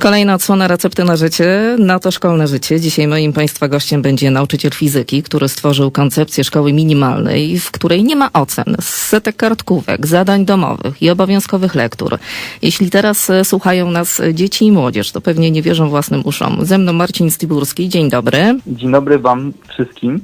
Kolejna odsłona recepty na życie, na to szkolne życie. Dzisiaj moim Państwa gościem będzie nauczyciel fizyki, który stworzył koncepcję szkoły minimalnej, w której nie ma ocen, setek kartkówek, zadań domowych i obowiązkowych lektur. Jeśli teraz e, słuchają nas dzieci i młodzież, to pewnie nie wierzą własnym uszom. Ze mną Marcin Stiburski. Dzień dobry. Dzień dobry Wam wszystkim.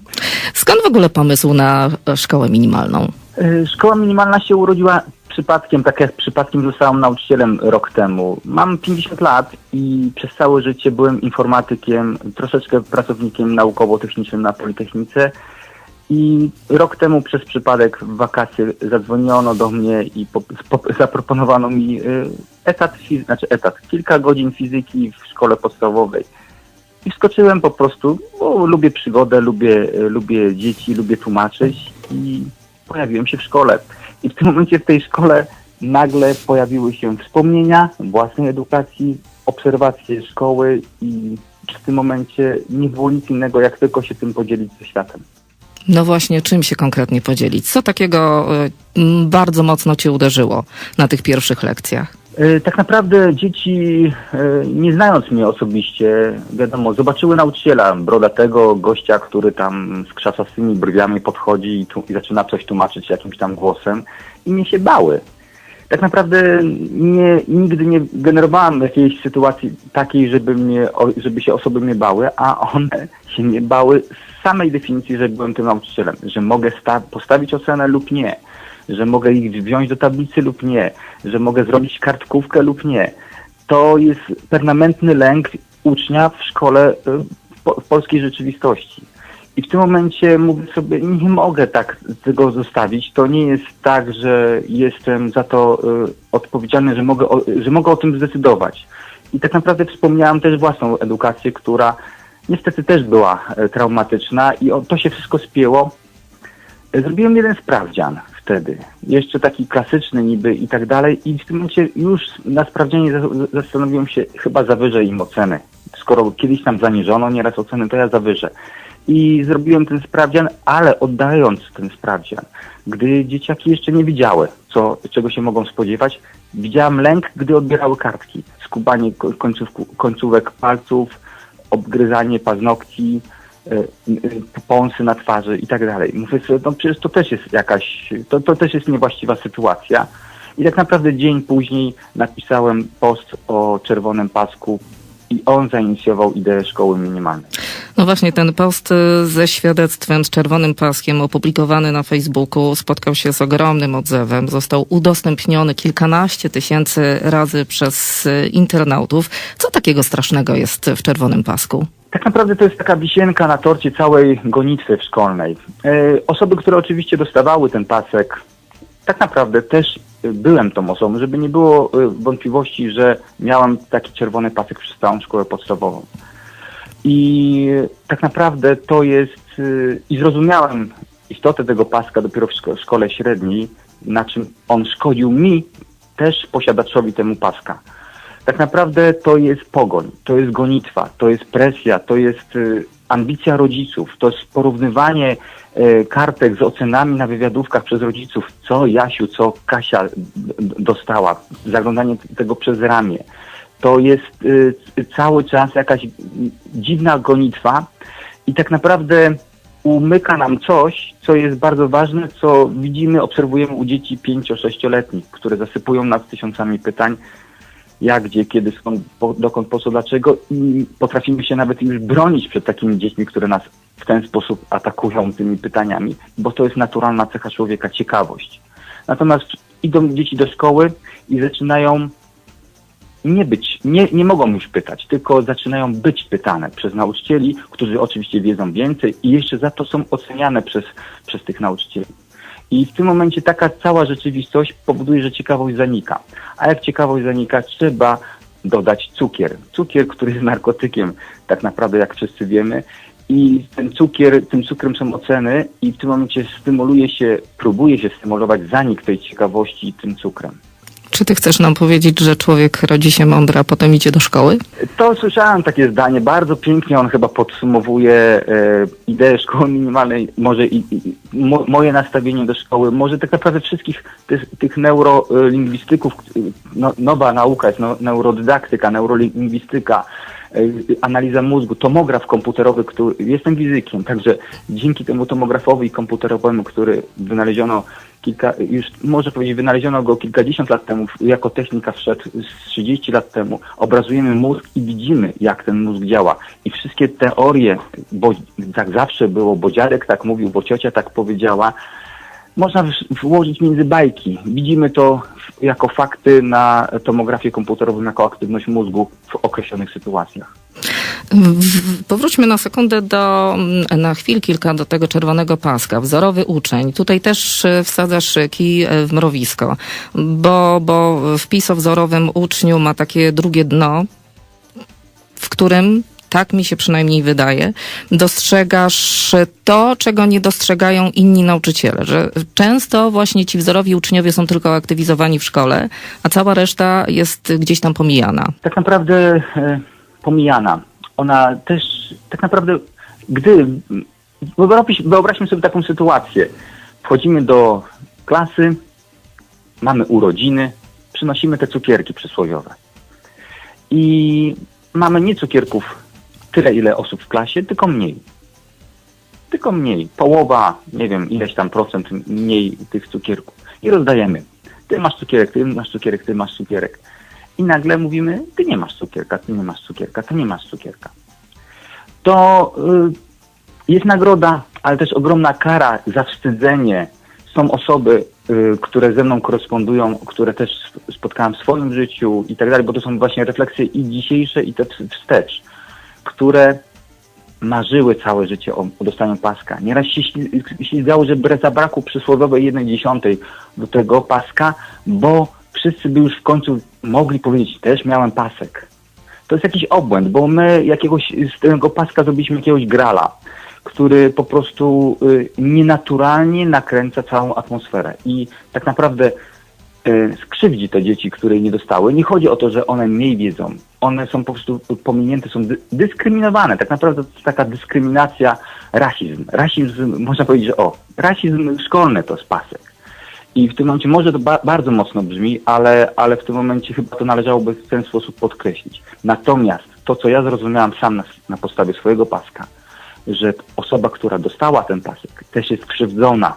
Skąd w ogóle pomysł na e, szkołę minimalną? E, Szkoła minimalna się urodziła przypadkiem, tak jak przypadkiem zostałam nauczycielem rok temu. Mam 50 lat i przez całe życie byłem informatykiem, troszeczkę pracownikiem naukowo-technicznym na Politechnice. I rok temu przez przypadek w wakacje zadzwoniono do mnie i po, po, zaproponowano mi y, etat, znaczy etat, kilka godzin fizyki w szkole podstawowej. I wskoczyłem po prostu, bo lubię przygodę, lubię, e, lubię dzieci, lubię tłumaczyć i pojawiłem się w szkole. I w tym momencie w tej szkole nagle pojawiły się wspomnienia własnej edukacji, obserwacje szkoły i w tym momencie nie było nic innego, jak tylko się tym podzielić ze światem. No właśnie, czym się konkretnie podzielić? Co takiego e, bardzo mocno Cię uderzyło na tych pierwszych lekcjach? E, Tak naprawdę dzieci, e, nie znając mnie osobiście, wiadomo, zobaczyły nauczyciela, brodatego gościa, który tam z krzasastymi brwiami podchodzi i, tu, i zaczyna coś tłumaczyć jakimś tam głosem i mnie się bały. Tak naprawdę nie, nigdy nie generowałem jakiejś sytuacji takiej, żeby, mnie, żeby się osoby mnie bały, a one się nie bały z samej definicji, że byłem tym nauczycielem, że mogę sta- postawić ocenę lub nie, że mogę ich wziąć do tablicy lub nie, że mogę zrobić kartkówkę lub nie. To jest permanentny lęk ucznia w szkole, y, w, po- w polskiej rzeczywistości. I w tym momencie mówię sobie, nie mogę tak tego zostawić. To nie jest tak, że jestem za to y, odpowiedzialny, że mogę, o, że mogę o tym zdecydować. I tak naprawdę wspomniałam też własną edukację, która niestety też była e, traumatyczna i to się wszystko spięło. E, Zrobiłem jeden sprawdzian wtedy, jeszcze taki klasyczny niby i tak dalej i w tym momencie już na sprawdzianie za- zastanowiłem się, chyba zawyżę im oceny. Skoro kiedyś tam zaniżono nieraz oceny, to ja zawyżę. I zrobiłem ten sprawdzian, ale oddając ten sprawdzian, gdy dzieciaki jeszcze nie widziały, co, czego się mogą spodziewać, widziałam lęk, gdy odbierały kartki. Skubanie ko- końcówku, końcówek palców, obgryzanie paznokci, pąsy na twarzy i tak dalej. Mówię sobie, no przecież to też jest jakaś, to, to też jest niewłaściwa sytuacja. I tak naprawdę dzień później napisałem post o czerwonym pasku i on zainicjował ideę szkoły minimalnej. No właśnie, ten post y, ze świadectwem z czerwonym paskiem opublikowany na Facebooku spotkał się z ogromnym odzewem. Został udostępniony kilkanaście tysięcy razy przez y, internautów. Co takiego strasznego jest w czerwonym pasku? Tak naprawdę to jest taka wisienka na torcie całej gonitwy szkolnej. E, osoby, które oczywiście dostawały ten pasek, tak naprawdę też e, byłem tą osobą, żeby nie było e, wątpliwości, że miałam taki czerwony pasek przez całą szkołę podstawową. I tak naprawdę to jest, i zrozumiałem istotę tego paska dopiero w szko- szkole średniej, na czym on szkodził mi, też posiadaczowi temu paska. Tak naprawdę to jest pogoń, to jest gonitwa, to jest presja, to jest y, ambicja rodziców, to jest porównywanie y, kartek z ocenami na wywiadówkach przez rodziców, co Jasiu, co Kasia dostała, zaglądanie tego przez ramię. To jest y, cały czas jakaś dziwna gonitwa i tak naprawdę umyka nam coś, co jest bardzo ważne, co widzimy, obserwujemy u dzieci 5-6-letnich, które zasypują nas tysiącami pytań, jak, gdzie, kiedy, skąd, po, dokąd, po co, dlaczego i potrafimy się nawet już bronić przed takimi dziećmi, które nas w ten sposób atakują tymi pytaniami, bo to jest naturalna cecha człowieka, ciekawość. Natomiast idą dzieci do szkoły i zaczynają nie być, nie, nie mogą już pytać, tylko zaczynają być pytane przez nauczycieli, którzy oczywiście wiedzą więcej i jeszcze za to są oceniane przez, przez tych nauczycieli. I w tym momencie taka cała rzeczywistość powoduje, że ciekawość zanika. A jak ciekawość zanika, trzeba dodać cukier. Cukier, który jest narkotykiem, tak naprawdę jak wszyscy wiemy. I ten cukier, tym cukrem są oceny i w tym momencie stymuluje się, próbuje się stymulować zanik tej ciekawości tym cukrem. Czy ty chcesz nam powiedzieć, że człowiek rodzi się mądry, a potem idzie do szkoły? To słyszałem takie zdanie, bardzo pięknie on chyba podsumowuje e, ideę szkoły minimalnej, może i, i mo, moje nastawienie do szkoły, może tak naprawdę wszystkich tych, tych neurolingwistyków, no, nowa nauka jest no, neurodydaktyka, neurolingwistyka, e, analiza mózgu, tomograf komputerowy, który, jestem fizykiem, także dzięki temu tomografowi komputerowemu, który wynaleziono kilka, już można powiedzieć, wynaleziono go kilkadziesiąt lat temu, jako technika wszedł z 30 lat temu. Obrazujemy mózg i widzimy, jak ten mózg działa. I wszystkie teorie, bo tak zawsze było, bo dziadek tak mówił, bo ciocia tak powiedziała, można włożyć między bajki. Widzimy to jako fakty na tomografie komputerowym, jako aktywność mózgu w określonych sytuacjach. Powróćmy na sekundę do, mm, na chwil kilka do tego czerwonego paska. Wzorowy uczeń. Tutaj też e, wsadzasz kij e, w mrowisko, bo, bo wpis o wzorowym uczniu ma takie drugie dno, w którym tak mi się przynajmniej wydaje, dostrzegasz to, czego nie dostrzegają inni nauczyciele, że często właśnie ci wzorowi uczniowie są tylko aktywizowani w szkole, a cała reszta jest gdzieś tam pomijana. tak naprawdę e, pomijana. Ona też tak naprawdę, gdy wyobraź, wyobraźmy sobie taką sytuację. Wchodzimy do klasy, mamy urodziny, przynosimy te cukierki przysłowiowe. I mamy nie cukierków tyle, ile osób w klasie, tylko mniej. Tylko mniej. Połowa, nie wiem, ileś tam procent mniej tych cukierków. I rozdajemy. Ty masz cukierek, ty masz cukierek, ty masz cukierek. I nagle mówimy, ty nie masz cukierka, ty nie masz cukierka, ty nie masz cukierka. To y, jest nagroda, ale też ogromna kara, zawstydzenie. Są osoby, y, które ze mną korespondują, które też sp- spotkałem w swoim życiu i tak dalej, bo to są właśnie refleksje i dzisiejsze, i te ws- wstecz, które marzyły całe życie o, o dostaniu paska. Nieraz się śli- ślizgało, że zabrakło przysłowiowej jednej dziesiątej do tego paska, bo wszyscy by już w końcu mogli powiedzieć, też miałem pasek. To jest jakiś obłęd, bo my jakiegoś z tego paska zrobiliśmy jakiegoś grala, który po prostu y, nienaturalnie nakręca całą atmosferę. I tak naprawdę y, skrzywdzi te dzieci, które nie dostały. Nie chodzi o to, że one mniej wiedzą. One są po prostu pominięte, są dy- dyskryminowane. Tak naprawdę to jest taka dyskryminacja, rasizm. Rasizm, można powiedzieć, że o, rasizm szkolny to jest pasek. I w tym momencie może to ba- bardzo mocno brzmi, ale, ale w tym momencie chyba to należałoby w ten sposób podkreślić. Natomiast to, co ja zrozumiałam sam na, na podstawie swojego paska, że osoba, która dostała ten pasek, też jest krzywdzona.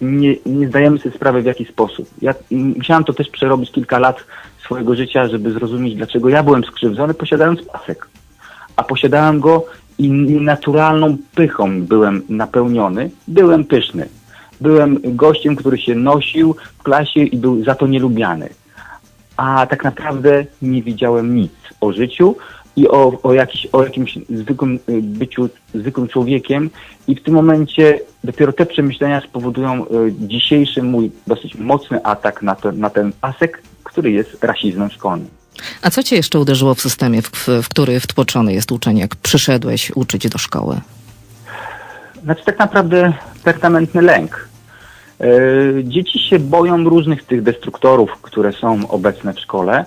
Nie, nie zdajemy sobie sprawy w jaki sposób. Ja musiałam to też przerobić kilka lat swojego życia, żeby zrozumieć, dlaczego ja byłem skrzywdzony, posiadając pasek. A posiadałem go i naturalną pychą byłem napełniony, byłem pyszny. Byłem gościem, który się nosił w klasie i był za to nielubiany. A tak naprawdę nie wiedziałem nic o życiu i o, o, jakiś, o jakimś zwykłym y, byciu zwykłym człowiekiem. I w tym momencie dopiero te przemyślenia spowodują y, dzisiejszy mój dosyć mocny atak na, to, na ten pasek, który jest rasizmem szkolnym. A co cię jeszcze uderzyło w systemie, w, w, w który wtłoczony jest uczeń, jak przyszedłeś uczyć do szkoły? Znaczy tak naprawdę permanentny lęk. Yy, Dzieci się boją różnych tych destruktorów, które są obecne w szkole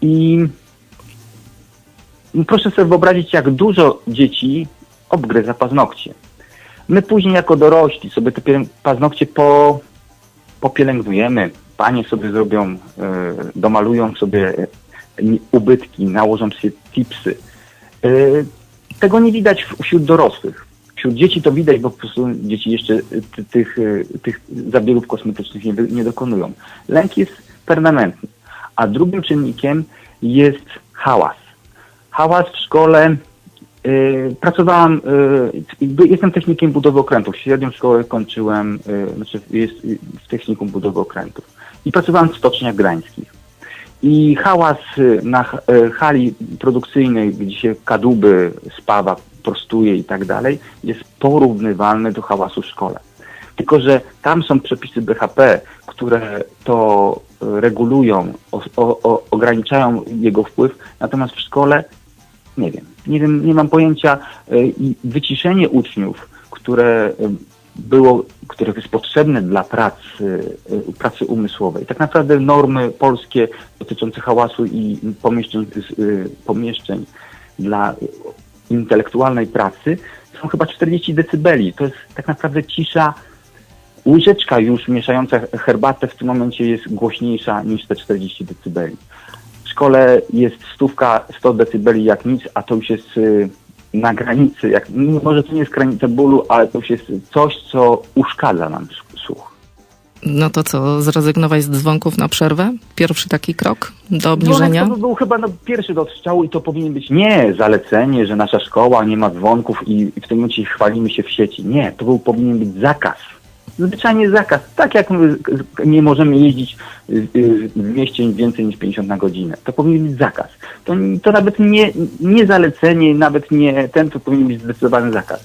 i proszę sobie wyobrazić, jak dużo dzieci obgryza paznokcie. My później jako dorośli sobie te paznokcie po, popielęgnujemy, panie sobie zrobią, yy, domalują sobie yy, ubytki, nałożą sobie tipsy. Tego nie widać wśród dorosłych. Wśród dzieci to widać, bo po prostu dzieci jeszcze y, ty, tych, y, tych zabiegów kosmetycznych nie, nie dokonują. Lęk jest permanentny. A drugim czynnikiem jest hałas. Hałas w szkole. y, pracowałam, jestem technikiem budowy okrętów. Średnią szkołę kończyłem, znaczy jest w technikum budowy okrętów. I pracowałem w stoczniach gdańskich. I hałas na hali produkcyjnej, gdzie się kadłuby spawa, prostuje i tak dalej, jest porównywalny do hałasu w szkole. Tylko, że tam są przepisy BHP, które to y, regulują, o, o, ograniczają jego wpływ, natomiast w szkole nie wiem. Nie wiem, nie mam pojęcia y, i wyciszenie uczniów, które y, było, które jest potrzebne dla pracy, pracy umysłowej. Tak naprawdę normy polskie dotyczące hałasu i pomieszczeń, pomieszczeń dla intelektualnej pracy są chyba 40 decybeli. To jest tak naprawdę cisza. Łyżeczka już mieszająca herbatę w tym momencie jest głośniejsza niż te 40 decybeli. W szkole jest stówka 100 decybeli jak nic, a to już jest y, na granicy, jak, może to nie jest granica bólu, ale to już jest coś, co uszkadza nam słuch. No to co, zrezygnować z dzwonków na przerwę? Pierwszy taki krok do obniżenia? to by był chyba no, pierwszy do strzału i to powinien być nie zalecenie, że nasza szkoła nie ma dzwonków i, w tym momencie chwalimy się w sieci. Nie, to był, powinien być zakaz. Zwyczajnie zakaz. Tak jak nie możemy jeździć w mieście więcej niż 50 na godzinę. To powinien być zakaz. To, to nawet nie, nie zalecenie, nawet nie ten, to powinien być zdecydowany zakaz.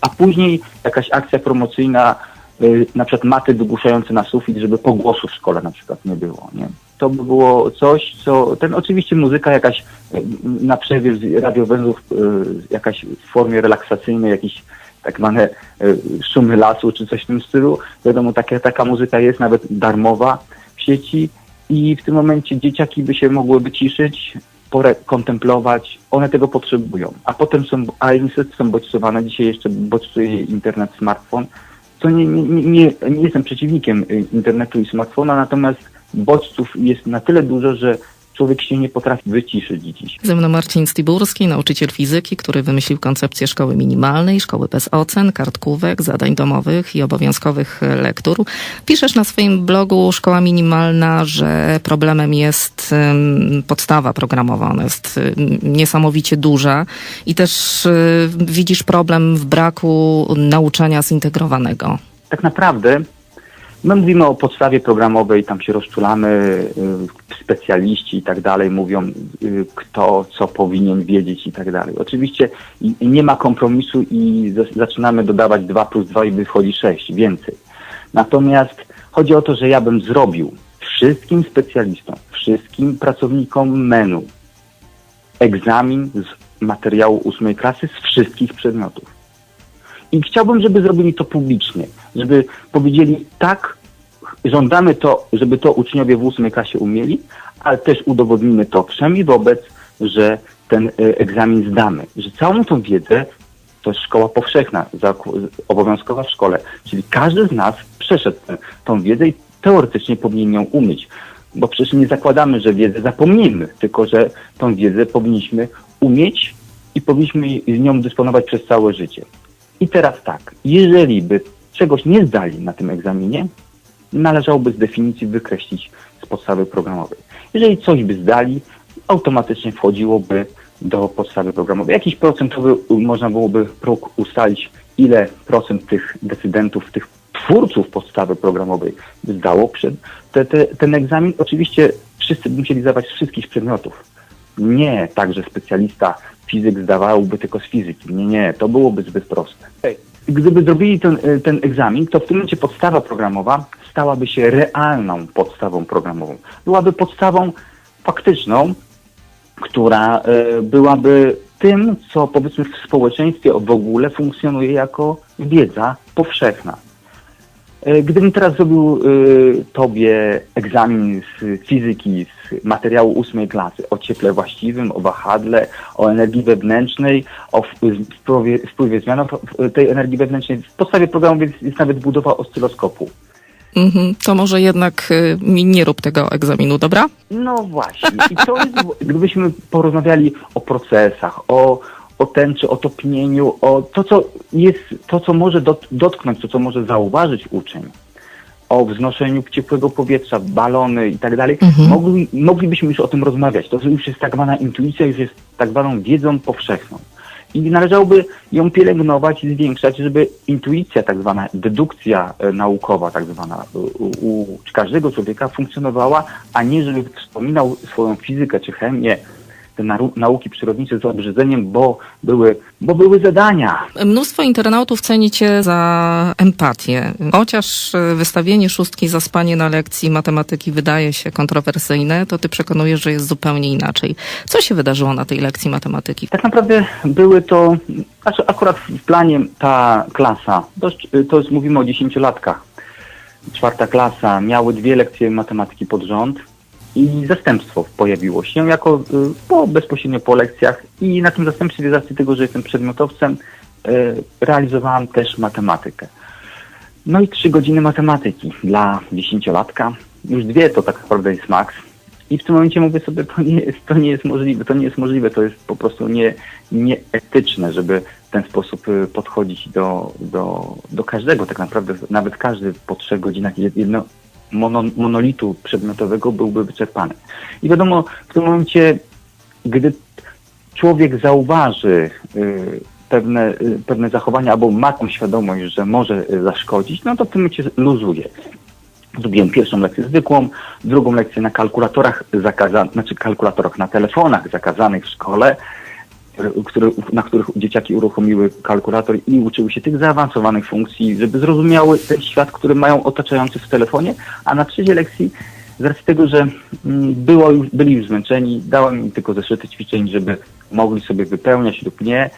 A później jakaś akcja promocyjna, na przykład maty wygłuszające na sufit, żeby pogłosu w szkole na przykład nie było. Nie? To by było coś, co... Ten oczywiście muzyka jakaś y, na przerwie z radiowęzłów, y, jakaś w formie relaksacyjnej, jakiś tak zwane y, szumy lasu czy coś w tym stylu. Wiadomo, taka, taka muzyka jest nawet darmowa w sieci i w tym momencie dzieciaki by się mogły wyciszyć, pore kontemplować, one tego potrzebują. A potem są, a niestety są bodźcowane, dzisiaj jeszcze bodźcuje internet, smartfon, co nie, nie, nie, nie, jestem przeciwnikiem y, internetu i smartfona, natomiast bodźców jest na tyle dużo, że człowiek się nie potrafi wyciszyć dziś. Ze mną Marcin Stiburski, nauczyciel fizyki, który wymyślił koncepcję szkoły minimalnej, szkoły bez ocen, kartkówek, zadań domowych i obowiązkowych lektur. Piszesz na swoim blogu Szkoła Minimalna, że problemem jest podstawa programowa. Ona jest niesamowicie duża i też widzisz problem w braku nauczania zintegrowanego. Tak naprawdę My mówimy o podstawie programowej, tam się rozczulamy, y, specjaliści i tak dalej mówią, y, kto co powinien wiedzieć i tak dalej. Oczywiście nie ma kompromisu i zaczynamy dodawać 2 plus 2 i wychodzi 6, więcej. Natomiast chodzi o to, że ja bym zrobił wszystkim specjalistom, wszystkim pracownikom menu egzamin z materiału ósmej klasy z wszystkich przedmiotów. I chciałbym, żeby zrobili to publicznie, żeby powiedzieli tak, żądamy to, żeby to uczniowie w ósmej klasie umieli, ale też udowodnimy to wszemi wobec, że ten e, egzamin zdamy, że całą tą wiedzę to jest szkoła powszechna, obowiązkowa w szkole, czyli każdy z nas przeszedł tę- tą wiedzę i teoretycznie powinien ją umieć, bo przecież nie zakładamy, że wiedzę zapomnimy, tylko że tą wiedzę powinniśmy umieć i powinniśmy z nią dysponować przez całe życie. I teraz tak, jeżeli by czegoś nie zdali na tym egzaminie, należałoby z definicji wykreślić z podstawy programowej. Jeżeli coś by zdali, automatycznie wchodziłoby do podstawy programowej. Jakiś procentowy można byłoby próg ustalić, ile procent tych decydentów, tych twórców podstawy programowej zdało przed te, te, ten egzamin. Oczywiście wszyscy by musieli zdawać wszystkich przedmiotów. Nie tak, że specjalista fizyk zdawałby tylko z fizyki. Nie, nie, to byłoby zbyt proste. Gdyby zrobili ten, y, ten egzamin, to w tym momencie podstawa programowa stałaby się realną podstawą programową. Byłaby podstawą faktyczną, która y, byłaby tym, co powiedzmy w społeczeństwie w ogóle funkcjonuje jako wiedza powszechna. Y, Gdybym teraz zrobił y, tobie egzamin z fizyki, z materiału ósmej klasy o cieple właściwym, o wahadle, o energii wewnętrznej, o wpływie, wpływie zmian tej energii wewnętrznej, w podstawie programu jest, jest nawet budowa oscyloskopu. Mhm, to może jednak y, mi nie rób tego egzaminu, dobra? No właśnie. I to jest, gdybyśmy porozmawiali o procesach, o, o tęczy, o topnieniu, o to, co jest, to, co może dot, dotknąć, to, co może zauważyć uczeń, o wznoszeniu ciepłego powietrza, balony i tak dalej, Mhm. mogli, moglibyśmy już o tym rozmawiać. To już jest tak zwana intuicja, już jest tak zwaną wiedzą powszechną. I należałoby ją pielęgnować i zwiększać, żeby intuicja, tak zwana dedukcja e, naukowa, tak zwana, u, u każdego człowieka funkcjonowała, a nie żeby wspominał swoją fizykę czy chemię, nauki przyrodnicze z obrzydzeniem, bo były, bo były zadania. Mnóstwo internautów ceni cię za empatię. Chociaż e, wystawienie szóstki za spanie na lekcji matematyki wydaje się kontrowersyjne, to ty przekonujesz, że jest zupełnie inaczej. Co się wydarzyło na tej lekcji matematyki? Tak naprawdę były to, znaczy akurat w planie ta klasa, dość, to jest, mówimy o dziesięciolatkach, czwarta klasa, miały dwie lekcje matematyki pod rząd i zastępstwo pojawiło się jako y, po, bezpośrednio po lekcjach i na tym zastępstwie z racji tego, że jestem przedmiotowcem, y, realizowałam też matematykę. No i trzy godziny matematyki dla dziesięciolatka. Już dwie to tak naprawdę jest maks. I w tym momencie mówię sobie, to nie jest, to nie jest możliwe, to nie jest możliwe, to jest po prostu nie, nieetyczne, żeby w ten sposób y, podchodzić do, do, do każdego. Tak naprawdę nawet każdy po trzech godzinach jedno, mono, monolitu przedmiotowego byłby wyczerpany. I wiadomo, w tym momencie, gdy człowiek zauważy y, pewne, y, pewne zachowania albo ma tą świadomość, że może zaszkodzić, no to w tym momencie luzuje. Zrobiłem pierwszą lekcję zwykłą, drugą lekcję na kalkulatorach zakazanych, znaczy kalkulatorach na telefonach zakazanych w szkole, na których dzieciaki uruchomiły kalkulator i uczyły się tych zaawansowanych funkcji, żeby zrozumiały ten świat, który mają otaczający w telefonie, a na trzeciej lekcji z racji tego, że mm, było byli już zmęczeni, dałem im tylko zeszyty ćwiczeń, żeby mogli sobie wypełniać lub nie.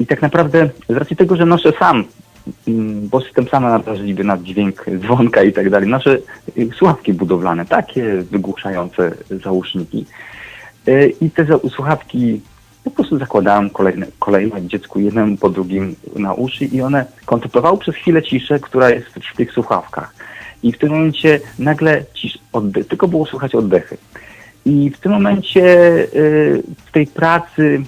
I tak naprawdę z racji tego, że noszę sam, mm, bo jestem sam narażliwy na dźwięk dzwonka i tak dalej, noszę y, słuchawki budowlane, takie wygłuszające załóżniki. Y, I te słuchawki po prostu zakładałem kolejne, kolejne dziecku jednemu po drugim na uszy i one kontemplowały przez chwilę ciszę, która jest w tych słuchawkach. I w tym momencie nagle cisz, tylko było słychać oddechy. I w tym momencie y, w tej pracy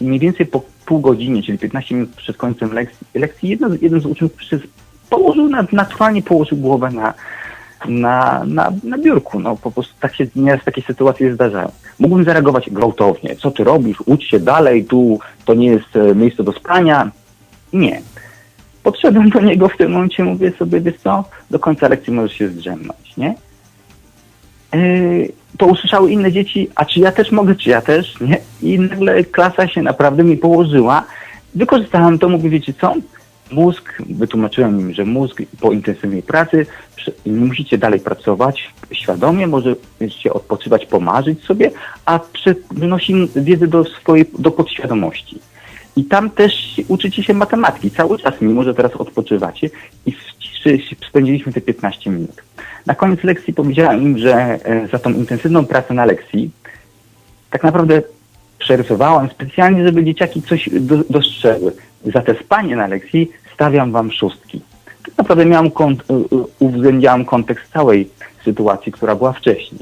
mniej więcej po pół godzinie, czyli 15 minut przed końcem lekcji, lekcji jedno, z- jeden z uczniów położył, na- naturalnie położył głowę na, na, na, na biurku. No po prostu tak się nieraz takie sytuacje zdarzają. Mógłbym zareagować gwałtownie. Co ty robisz? Ucz się dalej, tu to nie jest e, miejsce do spania. Nie. Podszedłem do niego w tym momencie, mówię sobie, wiesz co, do końca lekcji możesz się zdrzemnąć, nie? Yy, to usłyszały inne dzieci, a czy ja też mogę, czy ja też, nie? I nagle klasa się naprawdę mi położyła. Wykorzystałem to, mówię, wiecie co? Mózg, wytłumaczyłem im, że mózg po intensywnej pracy musicie dalej pracować świadomie, możecie odpoczywać, pomarzyć sobie, a przynosi wiedzę do swojej, do podświadomości. I tam też uczycie się matematyki cały czas, mimo że teraz odpoczywacie i w ciszy spędziliśmy te 15 minut. Na koniec lekcji powiedziałem im, że e, za tą intensywną pracę na lekcji tak naprawdę przerysowałem specjalnie, żeby dzieciaki coś do, dostrzegły. Za te spanie na lekcji stawiam wam szóstki. Tak naprawdę miałem kont- u- u- uwzględniałem kontekst całej sytuacji, która była wcześniej.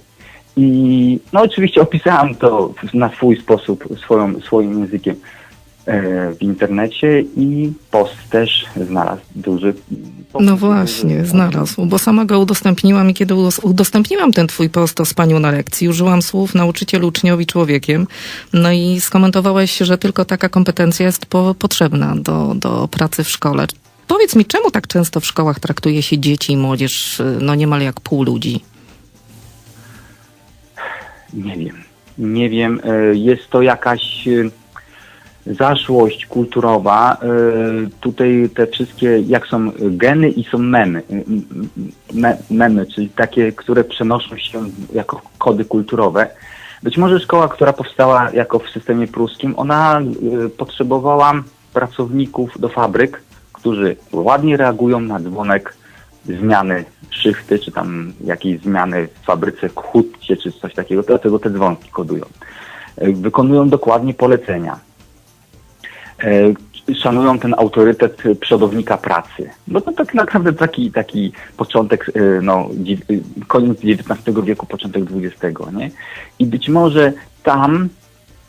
I no oczywiście opisałem to na swój sposób, swoją, swoim językiem e, w internecie i post też znalazł duży. No właśnie, znalazł, bo sama go udostępniłam i kiedy udos- udostępniłam ten twój post o spaniu na lekcji, użyłam słów nauczyciel uczniowi człowiekiem, no i skomentowałeś, że tylko taka kompetencja jest po- potrzebna do, do pracy w szkole. Powiedz mi, czemu tak często w szkołach traktuje się dzieci i młodzież y, no niemal jak pół ludzi? Nie wiem. Nie wiem. e, Jest to jakaś e, zaszłość kulturowa. E, Tutaj te wszystkie, jak są geny i są memy. E, Me, memy, czyli takie, które przenoszą się jako kody kulturowe. Być może szkoła, która powstała jako w systemie pruskim, ona e, potrzebowała pracowników do fabryk, którzy ładnie reagują na dzwonek zmiany szychty, czy tam jakiejś zmiany w fabryce hutcie, czy coś takiego, dlatego te dzwonki kodują. Wykonują dokładnie polecenia. E, Szanują ten autorytet przodownika pracy. No to tak naprawdę taki, taki początek, e, no, e, koniec XIX wieku, początek XX, nie? I być może tam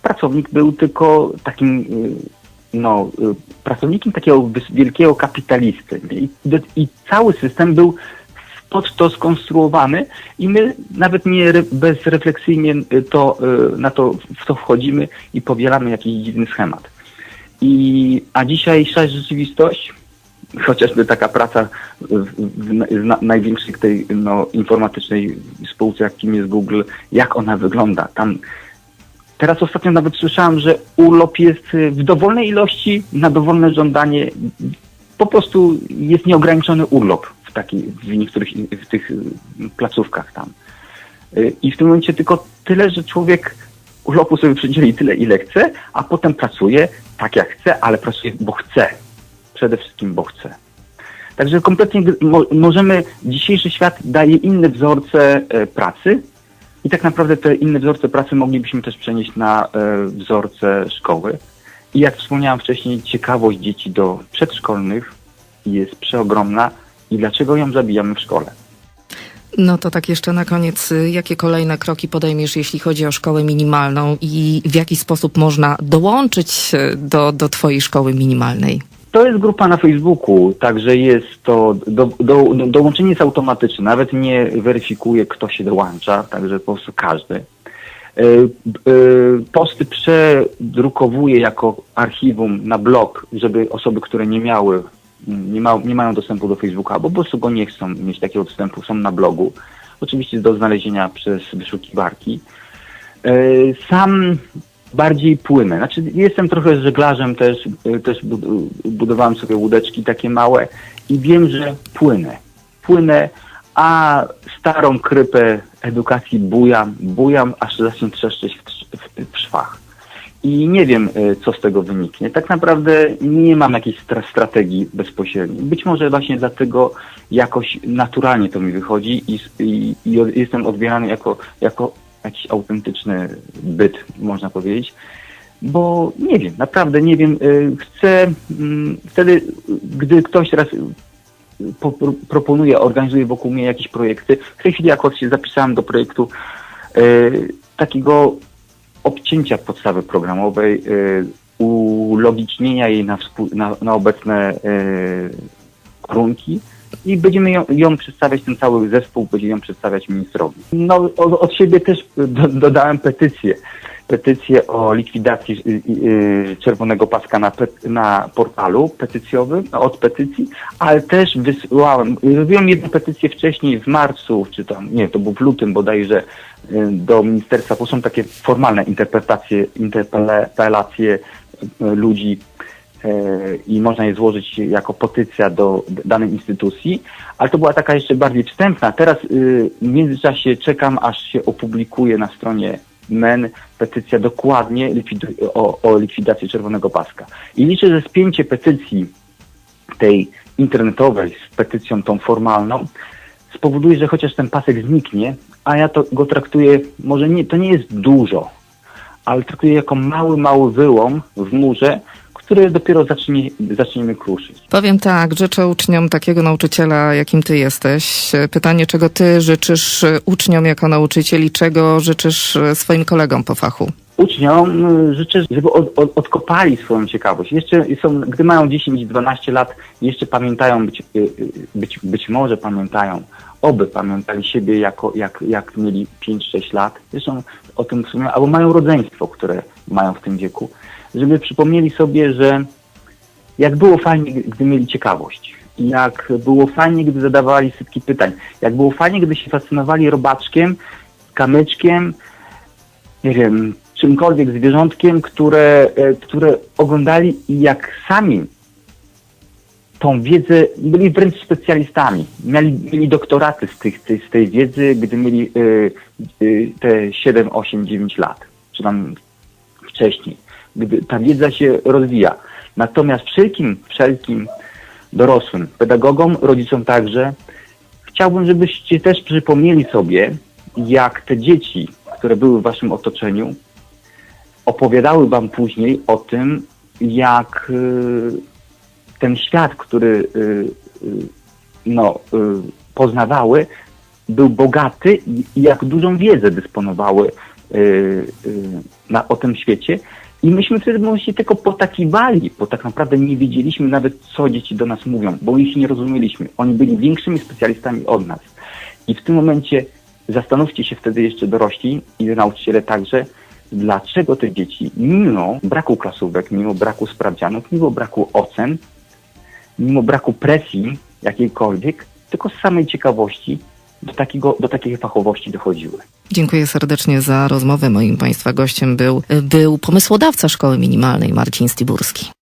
pracownik był tylko takim no, pracownikiem takiego wielkiego kapitalisty. I, I cały system był pod to skonstruowany i my nawet nie re, bezrefleksyjnie to, na to, w to wchodzimy i powielamy jakiś dziwny schemat. I, a dzisiejsza rzeczywistość, chociażby taka praca w, w, na, największej tej no, informatycznej spółce, jakim jest Google, jak ona wygląda. Tam teraz ostatnio nawet słyszałem, że urlop jest w dowolnej ilości, na dowolne żądanie. Po prostu jest nieograniczony urlop w, takiej, w niektórych w tych placówkach tam. I w tym momencie tylko tyle, że człowiek urlopu sobie przydzieli tyle, ile chce, a potem pracuje tak, jak chce, ale pracuje, bo chce. Przede wszystkim, bo chce. Także kompletnie możemy, dzisiejszy świat daje inne wzorce e, pracy i tak naprawdę te inne wzorce pracy moglibyśmy też przenieść na e, wzorce szkoły. I jak wspomniałem wcześniej, ciekawość dzieci do przedszkolnych jest przeogromna i dlaczego ją zabijamy w szkole? No to tak jeszcze na koniec, y, jakie kolejne kroki podejmiesz, jeśli chodzi o szkołę minimalną i w jaki sposób można dołączyć y, do, do twojej szkoły minimalnej? To jest grupa na Facebooku, także jest to, do, do, do, dołączenie jest automatyczne, nawet nie weryfikuje, kto się dołącza, także po prostu każdy. E, Posty przedrukowuje jako archiwum na blog, żeby osoby, które nie miały, nie, ma, nie mają dostępu do Facebooka, albo po prostu go nie chcą mieć takiego dostępu, są na blogu. Oczywiście do znalezienia przez wyszukiwarki. E, Sam bardziej płynę. Znaczy jestem trochę żeglarzem też, e, też bud- budowałem sobie łódeczki takie małe i wiem, że płynę. Płynę, a starą krypę edukacji bujam, bujam, aż zacznie trzeszczeć w, w, w szwach. I nie wiem, e, co z tego wyniknie. Tak naprawdę nie mam jakiejś stra- strategii bezpośredniej. Być może właśnie dlatego jakoś naturalnie to mi wychodzi i, i, i jestem odbierany jako, jako jakiś autentyczny byt, można powiedzieć. Bo nie wiem, naprawdę nie wiem. e, Chcę mm, wtedy, gdy ktoś po, pro, proponuje, organizuje wokół mnie jakieś projekty. W tej chwili akurat się zapisałem do projektu e, takiego obcięcia podstawy programowej, e, ulogicznienia jej na, na, na obecne e, warunki i będziemy ją, ją przedstawiać, ten cały zespół będzie ją przedstawiać ministrowi. No, od, od siebie też do, dodałem petycję. Petycję o likwidacji y, y, czerwonego paska na, na portalu petycjowym, no, od petycji, ale też wysyłałem, robiłem jedną petycję wcześniej w marcu, czy tam, nie, to był w lutym bodajże, y, do ministerstwa, bo są takie formalne interpretacje, interpelacje y, ludzi i można je złożyć jako petycja do danej instytucji, ale to była taka jeszcze bardziej wstępna. Teraz y, w międzyczasie czekam, aż się opublikuje na stronie MEN petycja dokładnie o, o likwidacji czerwonego paska. I liczę, że spięcie petycji tej internetowej z petycją tą formalną spowoduje, że chociaż ten pasek zniknie, a ja to go traktuję, może nie, to nie jest dużo, ale traktuję jako mały, mały wyłom w murze, który dopiero zacznie, zaczniemy kruszyć. Powiem tak, życzę uczniom takiego nauczyciela, jakim ty jesteś. Pytanie, czego ty życzysz uczniom jako nauczyciel i czego życzysz swoim kolegom po fachu? Uczniom życzę, żeby od, od, odkopali swoją ciekawość. Jeszcze są, gdy mają 10-12 lat, jeszcze pamiętają, być, y, y, być, być może pamiętają, oby pamiętali siebie jako, jak, jak mieli 5-6 lat. Zresztą o tym wspomniałem, albo mają rodzeństwo, które mają w tym wieku, żeby przypomnieli sobie, że jak było fajnie, gdy mieli ciekawość. Jak było fajnie, gdy zadawali setki pytań. Jak było fajnie, gdy się fascynowali robaczkiem, kamyczkiem, nie wiem, czymkolwiek zwierzątkiem, które, e, które oglądali i jak sami tą wiedzę, byli wręcz specjalistami. Mieli, mieli doktoraty z, tych, z tej wiedzy, gdy mieli y, y, te 7, 8, 9 lat, czy tam wcześniej. Gdy ta wiedza się rozwija. Natomiast wszelkim, wszelkim dorosłym pedagogom, rodzicom także, chciałbym, żebyście też przypomnieli sobie, jak te dzieci, które były w waszym otoczeniu, opowiadały wam później o tym, jak y, ten świat, który y, y, no, poznawały, był bogaty i, jak dużą wiedzę dysponowały na, o tym świecie. I myśmy wtedy właśnie tylko potakiwali, bo tak naprawdę nie wiedzieliśmy nawet, co dzieci do nas mówią, bo ich nie rozumieliśmy. Oni byli większymi specjalistami od nas. I w tym momencie zastanówcie się wtedy jeszcze dorośli i nauczyciele także, dlaczego te dzieci, mimo braku klasówek, mimo braku sprawdzianów, mimo braku ocen, mimo braku presji jakiejkolwiek, tylko z samej ciekawości do, takiego, do takiej fachowości dochodziły. Dziękuję serdecznie za rozmowę. Moim Państwa gościem był, był pomysłodawca szkoły minimalnej Marcin Stiburski.